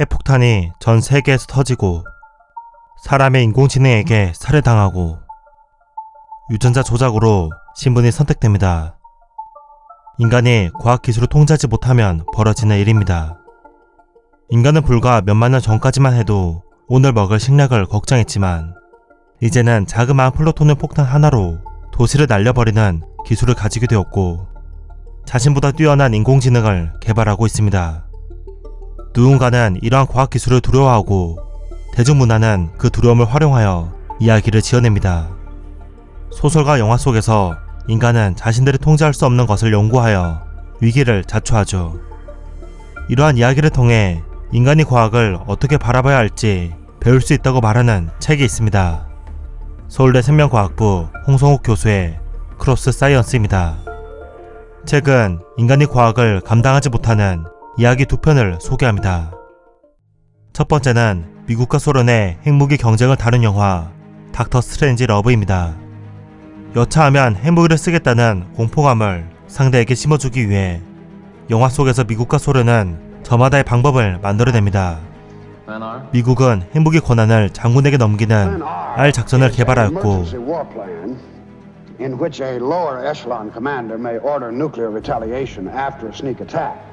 핵폭탄이 전 세계에서 터지고 사람의 인공지능에게 살해당하고 유전자 조작으로 신분이 선택됩니다. 인간이 과학기술을 통제하지 못하면 벌어지는 일입니다. 인간은 불과 몇만 년 전까지만 해도 오늘 먹을 식량을 걱정했지만 이제는 자그마한 플루토늄 폭탄 하나로 도시를 날려버리는 기술을 가지게 되었고 자신보다 뛰어난 인공지능을 개발하고 있습니다. 누군가는 이러한 과학기술을 두려워하고 대중문화는 그 두려움을 활용하여 이야기를 지어냅니다. 소설과 영화 속에서 인간은 자신들이 통제할 수 없는 것을 연구하여 위기를 자초하죠. 이러한 이야기를 통해 인간이 과학을 어떻게 바라봐야 할지 배울 수 있다고 말하는 책이 있습니다. 서울대 생명과학부 홍성욱 교수의 크로스 사이언스입니다. 책은 인간이 과학을 감당하지 못하는 이야기 두 편을 소개합니다. 첫 번째는 미국과 소련의 핵무기 경쟁을 다룬 영화 닥터 스트레인지 러브입니다. 여차하면 핵무기를 쓰겠다는 공포감을 상대에게 심어주기 위해 영화 속에서 미국과 소련은 저마다의 방법을 만들어냅니다. 미국은 핵무기 권한을 장군에게 넘기는 알 작전을 개발하였고 in which a lower echelon commander may order nuclear retaliation after a sneak attack.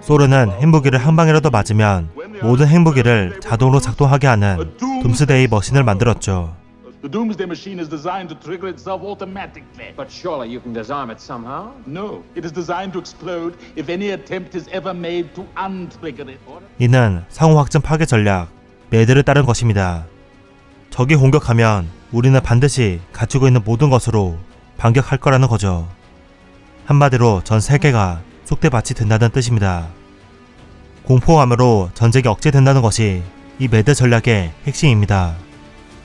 소련은 핵무기를 한 방이라도 맞으면 모든 핵무기를 자동으로 작동하게 하는 둠스데이 머신을 만들었죠. The Doomsday Machine is designed to trigger itself automatically. But surely you can disarm it somehow. No, it is designed to explode if any attempt is ever made to untrigger it. 이는 상호 확전 파괴 전략 매드를 따른 것입니다. 적이 공격하면 우리는 반드시 갖추고 있는 모든 것으로 반격할 거라는 거죠. 한마디로 전 세계가 쑥대밭이 된다는 뜻입니다. 공포감으로 전쟁이 억제된다는 것이 이 매드 전략의 핵심입니다.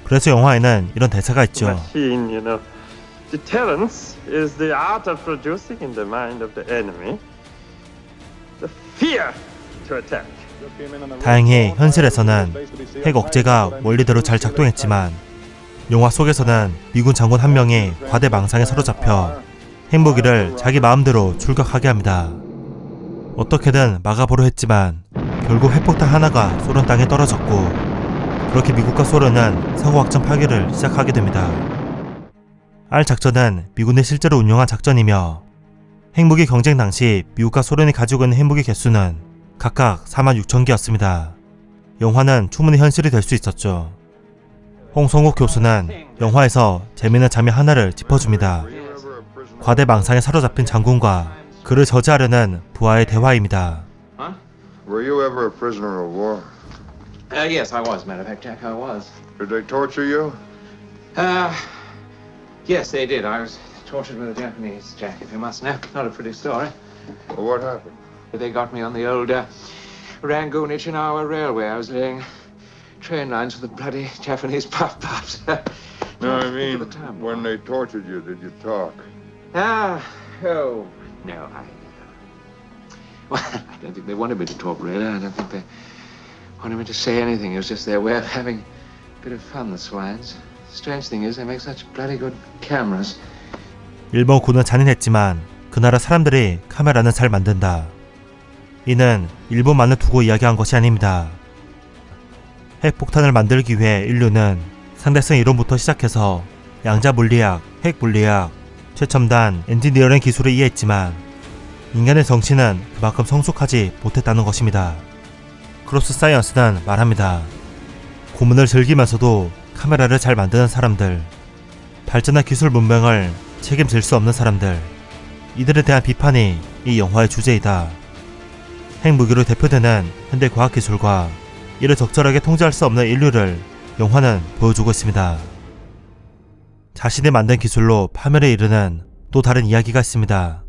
그래서 영화에는 이런 대사가 있죠. machine, you know. Deterrence is the art of producing in the mind of the enemy the fear to attack. 다행히 현실에서는 핵 억제가 원리대로 잘 작동했지만 영화 속에서는 미군 장군 한 명이 과대 망상에 사로잡혀 핵무기를 자기 마음대로 출격하게 합니다. 어떻게든 막아보려 했지만 결국 핵폭탄 하나가 소련 땅에 떨어졌고 그렇게 미국과 소련은 상호 확전 파괴를 시작하게 됩니다. 알 작전은 미군이 실제로 운영한 작전이며 핵무기 경쟁 당시 미국과 소련이 가지고 있는 핵무기 개수는 각각 4만 6천 개였습니다. 영화는 충분히 현실이 될 수 있었죠. 홍성욱 교수는 영화에서 재미있는 장면 하나를 짚어줍니다. 과대 망상에 사로잡힌 장군과 그를 저지하려는 부하의 대화입니다. Huh? Were you ever a prisoner of war? Uh, yes, I was. Matter of fact, Jack, I was. Did they torture you? Uh, yes, they did. I was tortured with the Japanese, Jack, if you must know. Not a pretty story. Well, what happened? They got me on the old uh, Rangoon Ichinawa Railway. I was laying train lines for the bloody Japanese puff puffs. No, I Think mean, of the time. when they tortured you, did you talk? Ah, oh, no, I. Well, I don't think they wanted me to talk, really. I don't think they wanted me to say anything. It was just their way of having a bit of fun, the swines. Strange thing is, they make such bloody good cameras. 일본 군은 잔인했지만 그 나라 사람들이 카메라는 잘 만든다. 이는 일본만을 두고 이야기한 것이 아닙니다. 핵폭탄을 만들기 위해 인류는 상대성 이론부터 시작해서 양자 물리학, 핵 물리학, 최첨단 엔지니어링 기술을 이해했지만 인간의 정신은 그만큼 성숙하지 못했다는 것입니다. 크로스 사이언스는 말합니다. 고문을 즐기면서도 카메라를 잘 만드는 사람들, 발전한 기술 문명을 책임질 수 없는 사람들, 이들에 대한 비판이 이 영화의 주제이다. 핵무기로 대표되는 현대 과학기술과 이를 적절하게 통제할 수 없는 인류를 영화는 보여주고 있습니다. 자신이 만든 기술로 파멸에 이르는 또 다른 이야기가 있습니다.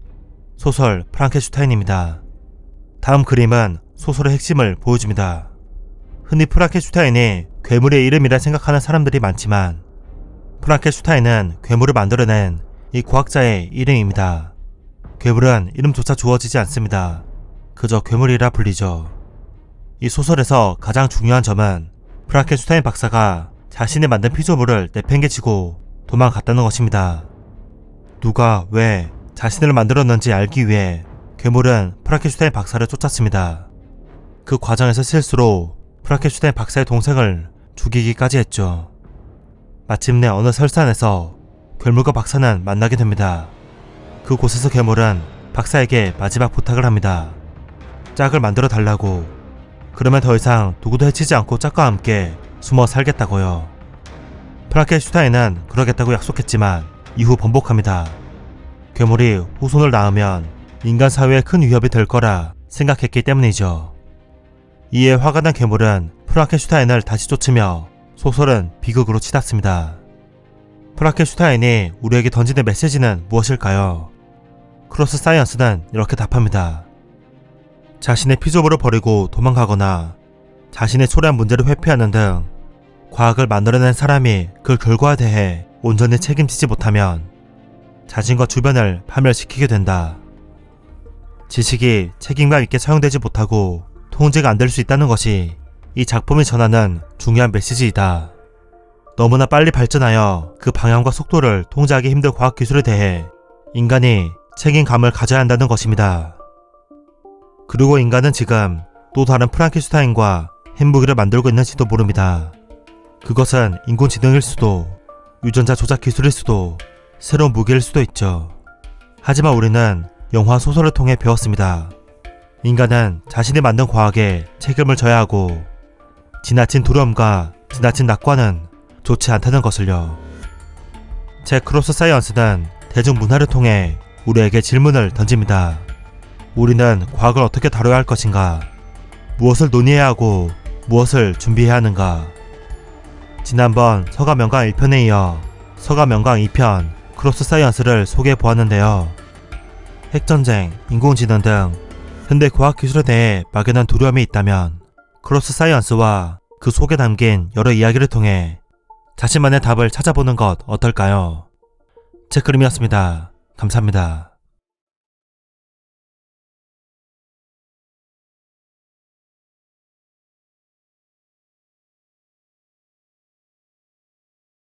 소설 프랑켄슈타인입니다. 다음 그림은 소설의 핵심을 보여줍니다. 흔히 프랑켄슈타인이 괴물의 이름이라 생각하는 사람들이 많지만 프랑켄슈타인은 괴물을 만들어낸 이 과학자의 이름입니다. 괴물은 이름조차 주어지지 않습니다. 그저 괴물이라 불리죠. 이 소설에서 가장 중요한 점은 프랑켄슈타인 박사가 자신이 만든 피조물을 내팽개치고 도망갔다는 것입니다. 누가 왜 자신을 만들었는지 알기 위해 괴물은 프랑켄슈타인 박사를 쫓았습니다. 그 과정에서 실수로 프라켄슈타인 박사의 동생을 죽이기까지 했죠. 마침내 어느 설산에서 괴물과 박사는 만나게 됩니다. 그곳에서 괴물은 박사에게 마지막 부탁을 합니다. 짝을 만들어 달라고. 그러면 더 이상 누구도 해치지 않고 짝과 함께 숨어 살겠다고요. 프라켄슈타인은 그러겠다고 약속했지만 이후 번복합니다. 괴물이 후손을 낳으면 인간 사회에 큰 위협이 될 거라 생각했기 때문이죠. 이에 화가 난 괴물은 프라켄슈타인을 다시 쫓으며 소설은 비극으로 치닫습니다. 프라켄슈타인이 우리에게 던지는 메시지는 무엇일까요? 크로스 사이언스는 이렇게 답합니다. 자신의 피조물을 버리고 도망가거나 자신의 초래한 문제를 회피하는 등 과학을 만들어낸 사람이 그 결과에 대해 온전히 책임지지 못하면 자신과 주변을 파멸시키게 된다. 지식이 책임감 있게 사용되지 못하고 통제가 안 될 수 있다는 것이 이 작품이 전하는 중요한 메시지이다. 너무나 빨리 발전하여 그 방향과 속도를 통제하기 힘든 과학 기술에 대해 인간이 책임감을 가져야 한다는 것입니다. 그리고 인간은 지금 또 다른 프랑켄슈타인과 핵무기를 만들고 있는지도 모릅니다. 그것은 인工지능일 수도, 유전자 조작 기술일 수도, 새로운 무기일 수도 있죠. 하지만 우리는 영화 소설을 통해 배웠습니다. 인간은 자신이 만든 과학에 책임을 져야 하고, 지나친 두려움과 지나친 낙관은 좋지 않다는 것을요. 제 크로스 사이언스는 대중문화를 통해 우리에게 질문을 던집니다. 우리는 과학을 어떻게 다뤄야 할 것인가? 무엇을 논의해야 하고 무엇을 준비해야 하는가? 지난번 서가명강 1편에 이어 서가명강 2편 크로스 사이언스를 소개해 보았는데요. 핵전쟁, 인공지능 등 현대 과학 기술에 대해 막연한 두려움이 있다면 크로스 사이언스와 그 속에 담긴 여러 이야기를 통해 자신만의 답을 찾아보는 것 어떨까요? 제 그림이었습니다. 감사합니다.